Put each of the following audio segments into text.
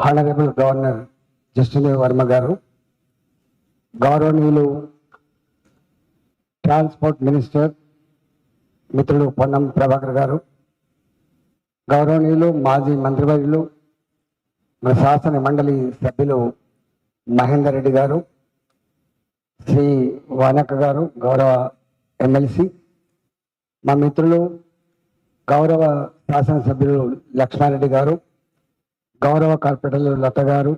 Honourable governor Justin Varma గారు గౌరవనీయులు transport minister మిత్రులు పొన్నం ప్రభాకర్ గారు గౌరవనీయులు మాజీ మంత్రివర్యులు మన శాసన మండలి సభ్యులు మహేందర్ రెడ్డి గారు శ్రీ వానక్క గారు గౌరవ ఎమ్మెల్సీ మా మిత్రులు గౌరవ శాసనసభ్యులు లక్ష్మారెడ్డి గారు గౌరవ కార్పొరేటర్లు లత గారు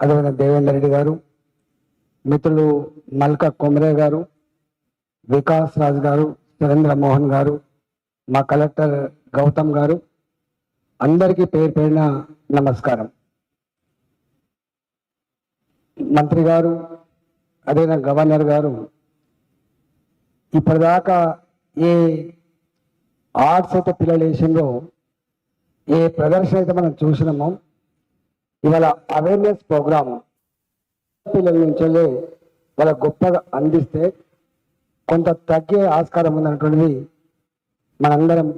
అదేవిధంగా దేవేందర్ రెడ్డి గారు మిత్రులు మల్క కొమరే గారు వికాస్ రాజ్ గారు సురేంద్ర మోహన్ గారు మా కలెక్టర్ గౌతమ్ గారు అందరికీ పేరు పేరిన నమస్కారం. మంత్రి గారు అదేవిధంగా గవర్నర్ గారు ఇప్పటిదాకా ఏ ఆర్ట్స్ అయితే పిల్లలు వేసిందో ఏ ప్రదర్శన అయితే మనం చూసినామో. ఇవాళ అవేర్నెస్ ప్రోగ్రామ్ పిల్లల నుంచి వాళ్ళ గొప్పగా అందిస్తే కొంత తగ్గే ఆస్కారం ఉందన్నటువంటిది మనందరం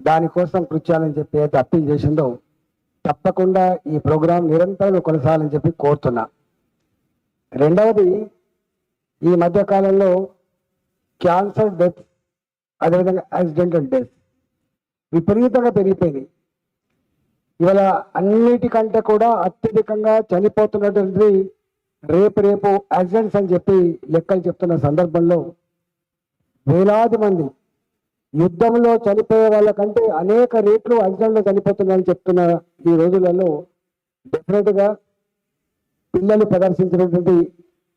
దానికోసం కృషి చేయాలని చెప్పి అయితే అప్పీల్ చేసిందో తప్పకుండా ఈ ప్రోగ్రాం నిరంతరం కొనసాగాలని చెప్పి కోరుతున్నా. రెండవది ఈ మధ్యకాలంలో క్యాన్సర్ డెత్ అదేవిధంగా యాక్సిడెంటల్ డెత్ విపరీతంగా పెరిగిపోయినాయి ఇవాళ అన్నిటికంటే కూడా అత్యధికంగా చనిపోతున్నటువంటి రేపు రేపు యాక్సిడెంట్స్ అని చెప్పి లెక్కలు చెప్తున్న సందర్భంలో వేలాది మంది యుద్ధంలో చనిపోయే వాళ్ళకంటే అనేక రేట్లు యాక్సిడెంట్లో చనిపోతున్నారని చెప్తున్న ఈ రోజులలో డెఫినెట్గా పిల్లలు ప్రదర్శించినటువంటి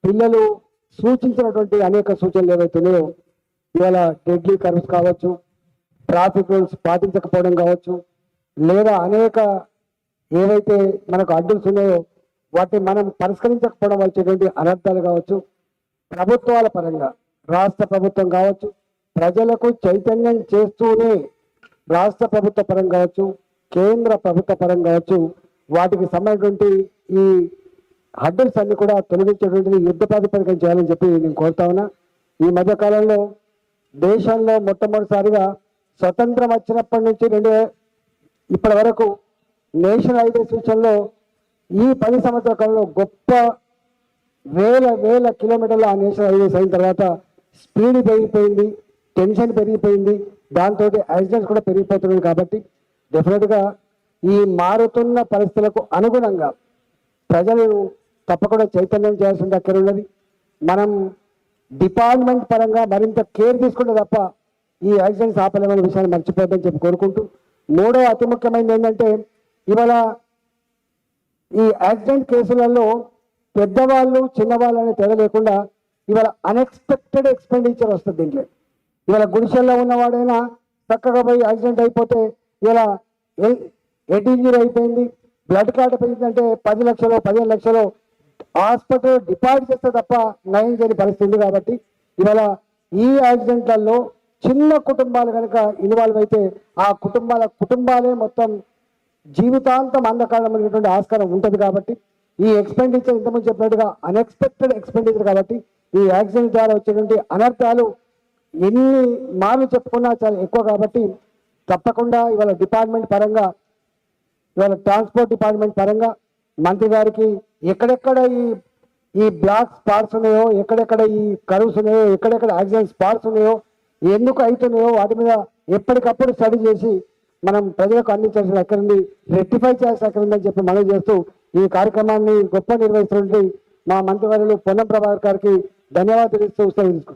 పిల్లలు సూచించినటువంటి అనేక సూచనలు ఏవైతున్నాయో ఇవాళ డెడ్లీ కర్వ్స్ కావచ్చు ట్రాఫిక్ రూల్స్ పాటించకపోవడం కావచ్చు లేదా అనేక ఏవైతే మనకు అడ్డులు ఉన్నాయో వాటిని మనం పరిష్కరించకపోవడం వచ్చేటువంటి అనర్థాలు కావచ్చు ప్రభుత్వాల పరంగా రాష్ట్ర ప్రభుత్వం కావచ్చు ప్రజలకు చైతన్యం చేస్తూనే రాష్ట్ర ప్రభుత్వ పరం కావచ్చు కేంద్ర ప్రభుత్వ పరం కావచ్చు వాటికి సంబంధించినటువంటి ఈ హడ్డల్స్ అన్ని కూడా తొలగించేటువంటిది యుద్ధ ప్రాతిపదికన చేయాలని చెప్పి నేను కోరుతా ఉన్నా. ఈ మధ్యకాలంలో దేశంలో మొట్టమొదటిసారిగా స్వతంత్రం వచ్చినప్పటి నుంచి రెండు ఇప్పటి వరకు నేషనల్ హైవేస్ విషయంలో ఈ పది సంవత్సరాల కాలంలో గొప్ప వేల వేల కిలోమీటర్ల ఆ నేషనల్ హైవేస్ అయిన తర్వాత స్పీడ్ పెరిగిపోయింది టెన్షన్ పెరిగిపోయింది దాంతో యాక్సిడెంట్స్ కూడా పెరిగిపోతున్నాయి కాబట్టి డెఫినెట్గా ఈ మారుతున్న పరిస్థితులకు అనుగుణంగా ప్రజలు తప్పకుండా చైతన్యం చేయాల్సిన దగ్గర ఉన్నది. మనం డిపార్ట్మెంట్ పరంగా మరింత కేర్ తీసుకుంటే తప్ప ఈ యాక్సిడెంట్స్ ఆపలేమనే విషయాన్ని మర్చిపోద్దని చెప్పి కోరుకుంటూ మూడో అతి ముఖ్యమైనది ఏంటంటే ఇవాళ ఈ యాక్సిడెంట్ కేసులలో పెద్దవాళ్ళు చిన్నవాళ్ళు అనే తేడా లేకుండా ఇవాళ అన్ఎక్స్పెక్టెడ్ ఎక్స్పెండిచర్ వస్తుంది దీంట్లో. ఇవాళ గుడిసెల్లో ఉన్నవాడైనా చక్కగా పోయి యాక్సిడెంట్ అయిపోతే ఇలా హెడ్ ఇంజరీ అయిపోయింది బ్లడ్ క్లాట్ పెరిగిందంటే పది లక్షలు పదిహేను లక్షలు హాస్పిటల్ డిపాజిట్ చేస్తే తప్ప నయం చేయని పరిస్థితి కాబట్టి ఇవాళ ఈ యాక్సిడెంట్లలో చిన్న కుటుంబాలు కనుక ఇన్వాల్వ్ అయితే ఆ కుటుంబాల కుటుంబాలే మొత్తం జీవితాంతం అంధకారమైనటువంటి ఆస్కారం ఉంటుంది కాబట్టి ఈ ఎక్స్పెండిచర్ ఇంతకుముందు చెప్పినట్టుగా అన్ఎక్స్పెక్టెడ్ ఎక్స్పెండిచర్ కాబట్టి ఈ యాక్సిడెంట్ ద్వారా వచ్చేటువంటి అనర్థాలు ఎన్ని మార్లు చెప్పుకున్నా చాలా ఎక్కువ కాబట్టి తప్పకుండా ఇవాళ డిపార్ట్మెంట్ పరంగా ఇవాళ ట్రాన్స్పోర్ట్ డిపార్ట్మెంట్ పరంగా మంత్రి గారికి ఎక్కడెక్కడ ఈ ఈ బ్లాక్ స్పాట్స్ ఉన్నాయో ఎక్కడెక్కడ ఈ కరువుస్ ఉన్నాయో ఎక్కడెక్కడ యాక్సిడెంట్ స్పాట్స్ ఉన్నాయో ఎందుకు అవుతున్నాయో వాటి మీద ఎప్పటికప్పుడు స్టడీ చేసి మనం ప్రజలకు అందించాల్సిన ఎక్కడ ఉంది రెక్టిఫై చేయాల్సిన ఎక్కడ ఉందని చెప్పి మనం చేస్తూ ఈ కార్యక్రమాన్ని గొప్ప నిర్వహిస్తున్నటువంటి మా మంత్రివర్యులు పొన్నం ప్రభాకర్ గారికి ధన్యవాదాలు తెలుస్తూ సెలవు